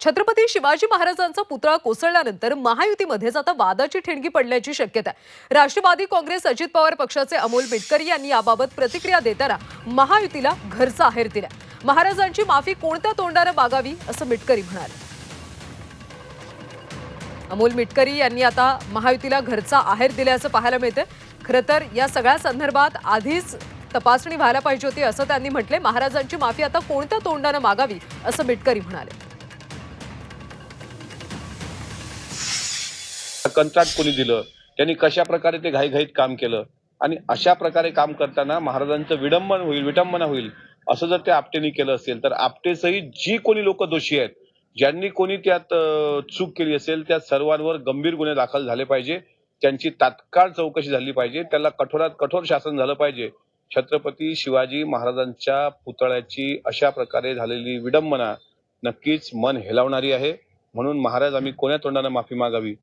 छत्रपती शिवाजी महाराजांचा पुतळा कोसळल्यानंतर महायुतीमध्येच आता वादाची ठिणगी पडण्याची शक्यता आहे. राष्ट्रवादी काँग्रेस अजित पवार पक्षाचे अमोल मिटकरी यांनी याबाबत प्रतिक्रिया देताना महायुतीला घरचा आहेर दिला. महाराजांची माफी कोणत्या तोंडानं मागावी असं मिटकरी म्हणाले. अमोल मिटकरी यांनी आता महायुतीला घरचा आहेर दिल्याचं पाहायला मिळतं खरं तर या सगळ्या संदर्भात आधीच तपासणी व्हायला पाहिजे होती असं त्यांनी म्हटले महाराजांची माफी आता कोणत्या तोंडानं मागावी असं मिटकरी म्हणाले. कंत्राट कोणी दिलं? त्यांनी कशा प्रकारे ते घाईघाईत काम केलं? आणि अशा प्रकारे काम करताना महाराजांचं विडंबन होईल विटंबना होईल असं जर त्या आपटेने केलं असेल तर आपटेसही जी कोणी लोक दोषी आहेत ज्यांनी कोणी त्यात चूक केली असेल त्या सर्वांवर गंभीर गुन्हे दाखल झाले पाहिजे त्यांची तात्काळ चौकशी झाली पाहिजे त्याला कठोरात कठोर शासन झालं पाहिजे. छत्रपती शिवाजी महाराजांच्या पुतळ्याची अशा प्रकारे झालेली विडंबना नक्कीच मन हेलावणारी आहे. म्हणून महाराज आम्ही कोण्या तोंडाने माफी मागावी?